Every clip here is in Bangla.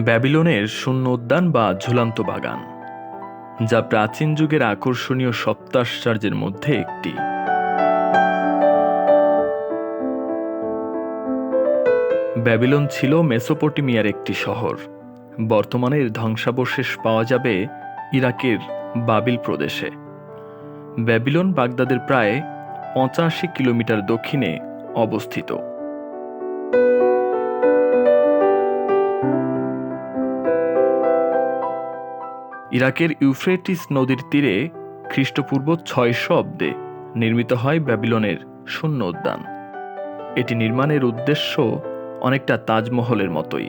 ব্যাবিলনের শূন্য উদ্যান বা ঝুলান্ত বাগান, যা প্রাচীন যুগের আকর্ষণীয় সপ্তাশ্চর্যের মধ্যে একটি। ব্যাবিলন ছিল মেসোপটেমিয়ার একটি শহর। বর্তমানে ধ্বংসাবশেষ পাওয়া যাবে ইরাকের বাবিল প্রদেশে। ব্যাবিলন বাগদাদের প্রায় পঁচাশি কিলোমিটার দক্ষিণে অবস্থিত। ইরাকের ইউফ্রেটিস নদীর তীরে খ্রিস্টপূর্ব ছয়শো অব্দে নির্মিত হয় ব্যাবিলনের শূন্য উদ্যান। এটি নির্মাণের উদ্দেশ্য অনেকটা তাজমহলের মতোই।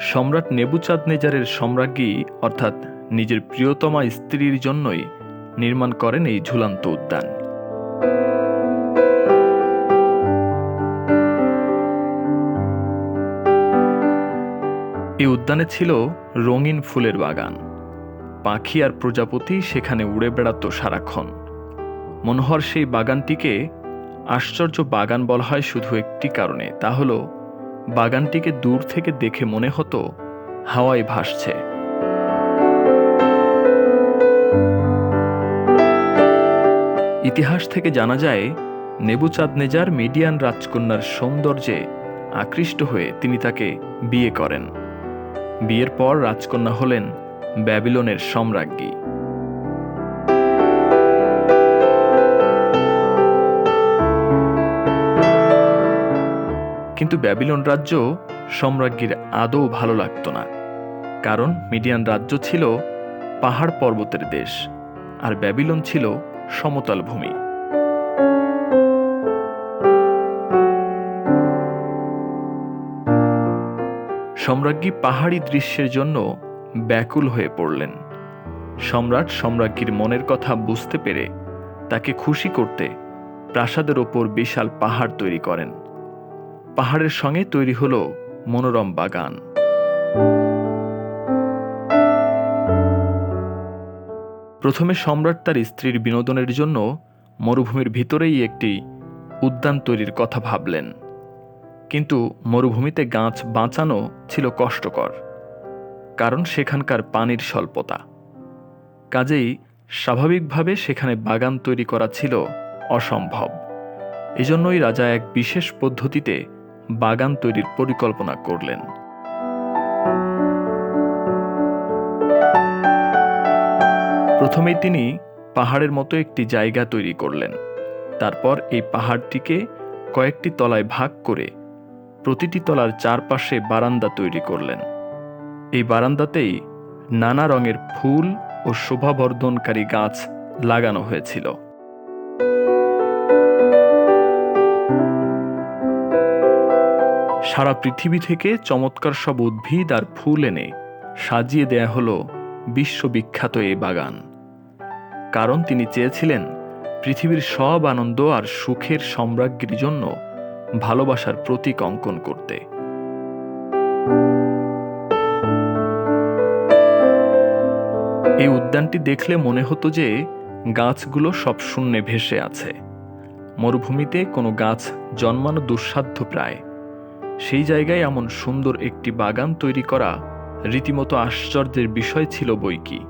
সম্রাট নেবুচাঁদনেজারের সম্রাজ্ঞী, অর্থাৎ নিজের প্রিয়তমা স্ত্রীর জন্যই নির্মাণ করেন এই ঝুলান্ত উদ্যান। এই উদ্যানে ছিল রঙিন ফুলের বাগান। পাখি আর প্রজাপতি সেখানে উড়ে বেড়াতো সারাক্ষণ। মনোহর সেই বাগানটিকে আশ্চর্য বাগান বলা হয় শুধু একটি কারণে, তা হলো বাগানটিকে দূর থেকে দেখে মনে হতো হাওয়ায় ভাসছে। ইতিহাস থেকে জানা যায়, নেবুচাঁদনেজার মিডিয়ান রাজকন্যার সৌন্দর্যে আকৃষ্ট হয়ে তিনি তাকে বিয়ে করেন। বিয়ের পর রাজকন্যা হলেন ব্যাবিলনের সম্রাজ্ঞী। কিন্তু ব্যাবিলন রাজ্য সম্রাজ্ঞীর আদৌ ভালো লাগতো না। কারণ মিডিয়ান রাজ্য ছিল পাহাড় পর্বতের দেশ, আর ব্যাবিলন ছিল সমতল ভূমি। সম্রাজ্ঞী পাহাড়ি দৃশ্যের জন্য ব্যাকুল হয়ে পড়লেন। সম্রাট সম্রাজ্ঞীর মনের কথা বুঝতে পেরে তাকে খুশি করতে প্রাসাদের ওপর বিশাল পাহাড় তৈরি করেন। পাহাড়ের সঙ্গে তৈরি হল মনোরম বাগান। প্রথমে সম্রাট তার স্ত্রীর বিনোদনের জন্য মরুভূমির ভিতরেই একটি উদ্যান তৈরির কথা ভাবলেন। কিন্তু মরুভূমিতে গাছ বাঁচানো ছিল কষ্টকর। কারণ সেখানকার পানির স্বল্পতা। কাজেই স্বাভাবিকভাবে সেখানে বাগান তৈরি করা ছিল অসম্ভব। এজন্যই রাজা এক বিশেষ পদ্ধতিতে বাগান তৈরির পরিকল্পনা করলেন। প্রথমেই তিনি পাহাড়ের মতো একটি জায়গা তৈরি করলেন। তারপর এই পাহাড়টিকে কয়েকটি তলায় ভাগ করে প্রতিটি তলার চারপাশে বারান্দা তৈরি করলেন। এই বারান্দাতেই নানা রঙের ফুল ও শোভাবর্ধনকারী গাছ লাগানো হয়েছিল। সারা পৃথিবী থেকে চমৎকার সব উদ্ভিদ আর ফুল এনে সাজিয়ে দেয়া হলো বিশ্ববিখ্যাত এই বাগান। কারণ তিনি চেয়েছিলেন পৃথিবীর সব আনন্দ আর সুখের সম্রাজ্ঞীর জন্য ভালোবাসার প্রতীক অঙ্কন করতে। এই উদ্যানটি দেখলে মনে হতো যে গাছগুলো সব শূন্যে ভেসে আছে। মরুভূমিতে কোনো গাছ জন্মানো দুঃসাধ্য প্রায়। সেই জায়গায় এমন সুন্দর একটি বাগান তৈরি করা রীতিমতো আশ্চর্যের বিষয় ছিল বই কি।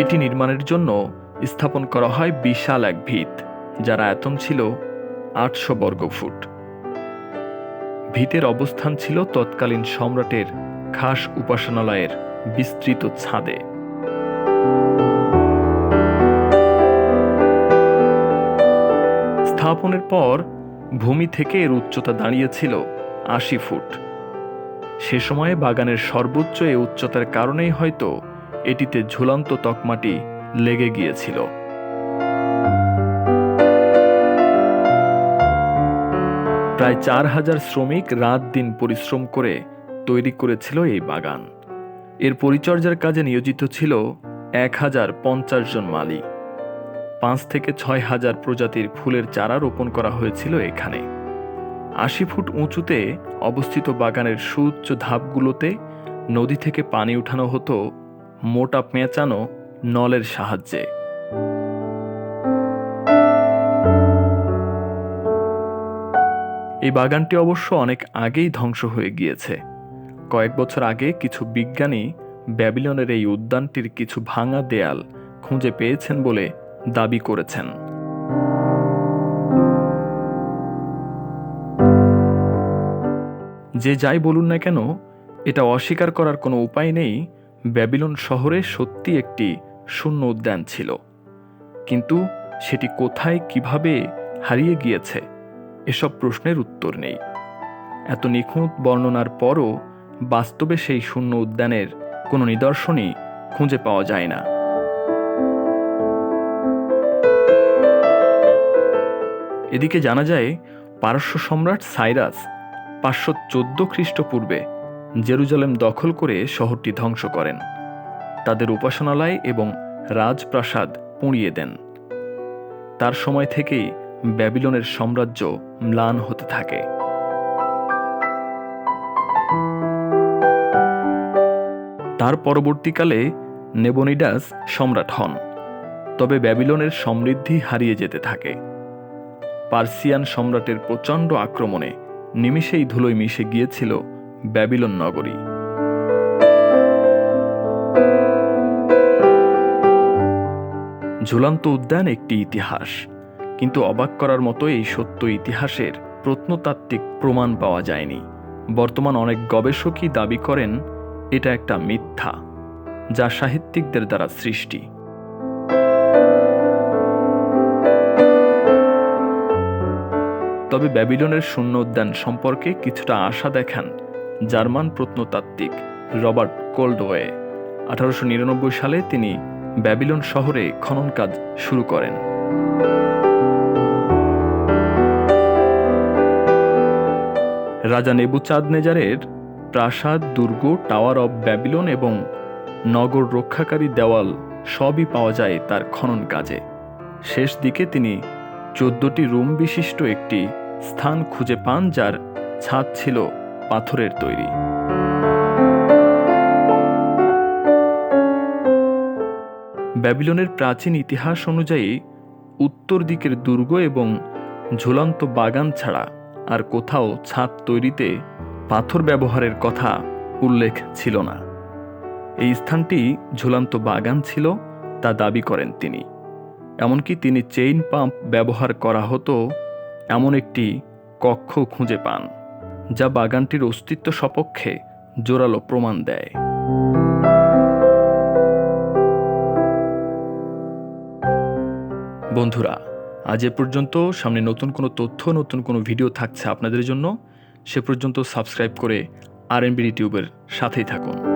এটি নির্মাণের জন্য স্থাপন করা হয় বিশাল এক ভিত, যার আয়তন ছিল আটশো বর্গফুট। ভিতের অবস্থান ছিল তৎকালীন সম্রাটের খাস উপাসনালয়ের বিস্তৃত ছাদে। স্থাপনের পর ভূমি থেকে এর উচ্চতা দাঁড়িয়েছিল আশি ফুট। সে সময়ে বাগানের সর্বোচ্চ এ উচ্চতার কারণেই হয়তো এটিতে ঝুলন্ত তকমাটি লেগে গিয়েছিল। প্রায় চার হাজার শ্রমিক রাত দিন পরিশ্রম করে তৈরি করেছিল এই বাগান। এর পরিচর্যার কাজে নিয়োজিত ছিল এক হাজার পঞ্চাশ জন মালি। পাঁচ থেকে ছয় হাজার প্রজাতির ফুলের চারা রোপণ করা হয়েছিল এখানে। আশি ফুট উঁচুতে অবস্থিত বাগানের সুউচ্চ ধাপগুলোতে নদী থেকে পানি উঠানো হতো, মোটা পেঁচানো নলের সাহায্যে। এই বাগানটি অবশ্য অনেক আগেই ধ্বংস হয়ে গিয়েছে। কয়েক বছর আগে কিছু বিজ্ঞানী ব্যাবিলনের এই উদ্যানটির কিছু ভাঙা দেয়াল খুঁজে পেয়েছেন বলে দাবি করেছেন। যে যাই বলুন না কেন, এটা অস্বীকার করার কোনো উপায় নেই, ব্যাবিলন শহরে সত্যি একটি শূন্য উদ্যান ছিল। কিন্তু সেটি কোথায়, কীভাবে হারিয়ে গিয়েছে? এসব প্রশ্নের উত্তর নেই। এত নিখুঁত বর্ণনার পরও বাস্তবে সেই শূন্য উদ্যানের কোনো নিদর্শনই খুঁজে পাওয়া যায় না। এদিকে জানা যায়, পারস্য সম্রাট সাইরাস পাঁচশো চোদ্দ খ্রিস্টপূর্বে জেরুজালেম দখল করে শহরটি ধ্বংস করেন। তাদের উপাসনালয় এবং রাজপ্রাসাদ পুড়িয়ে দেন। তার সময় থেকেই ব্যাবিলনের সাম্রাজ্য ম্লান হতে থাকে। তার পরবর্তীকালে নেবনিডাস সম্রাট হন, তবে ব্যাবিলনের সমৃদ্ধি হারিয়ে যেতে থাকে। পার্সিয়ান সম্রাটের প্রচণ্ড আক্রমণে নিমিষেই ধুলোয় মিশে গিয়েছিল ব্যাবিলন নগরী। ঝুলন্ত উদ্যান একটি ইতিহাস। কিন্তু অবাক করার মতো এই সত্য ইতিহাসের প্রত্নতাত্ত্বিক প্রমাণ পাওয়া যায়নি। বর্তমান অনেক গবেষকই দাবি করেন, এটা একটা মিথ্যা, যা সাহিত্যিকদের দ্বারা সৃষ্টি। তবে ব্যাবিলনের শূন্য উদ্যান সম্পর্কে কিছুটা আশা দেখান জার্মান প্রত্নতাত্ত্বিক রবার্ট কোল্ডওয়ে। আঠারোশো নিরানব্বই সালে তিনি ব্যাবিলন শহরে খনন কাজ শুরু করেন। রাজা নেবুচাঁদনেজারের প্রাসাদ, দুর্গ, টাওয়ার অব ব্যাবিলন এবং নগর রক্ষাকারী দেওয়াল সবই পাওয়া যায় তার খনন কাজে। শেষ দিকে তিনি চোদ্দটি রুম বিশিষ্ট একটি স্থান খুঁজে পান যার ছাদ ছিল পাথরের তৈরি। ব্যাবিলনের প্রাচীন ইতিহাস অনুযায়ী উত্তর দিকের দুর্গ এবং ঝুলন্ত বাগান ছাড়া আর কোথাও ছাদ তৈরিতে পাথর ব্যবহারের কথা উল্লেখ ছিল না। এই স্থানটি ঝুলন্ত বাগান ছিল, তা দাবি করেন তিনি। এমনকি তিনি চেইন পাম্প ব্যবহার করা হতো এমন একটি কক্ষ খুঁজে পান, যা বাগানটির অস্তিত্ব সপক্ষে জোরালো প্রমাণ দেয়। বন্ধুরা আজ এ পর্যন্ত সামনে নতুন কোনো তথ্য, নতুন কোনো ভিডিও থাকছে আপনাদের জন্য। সে পর্যন্ত সাবস্ক্রাইব করে আর এন টিউবের সাথেই থাকুন।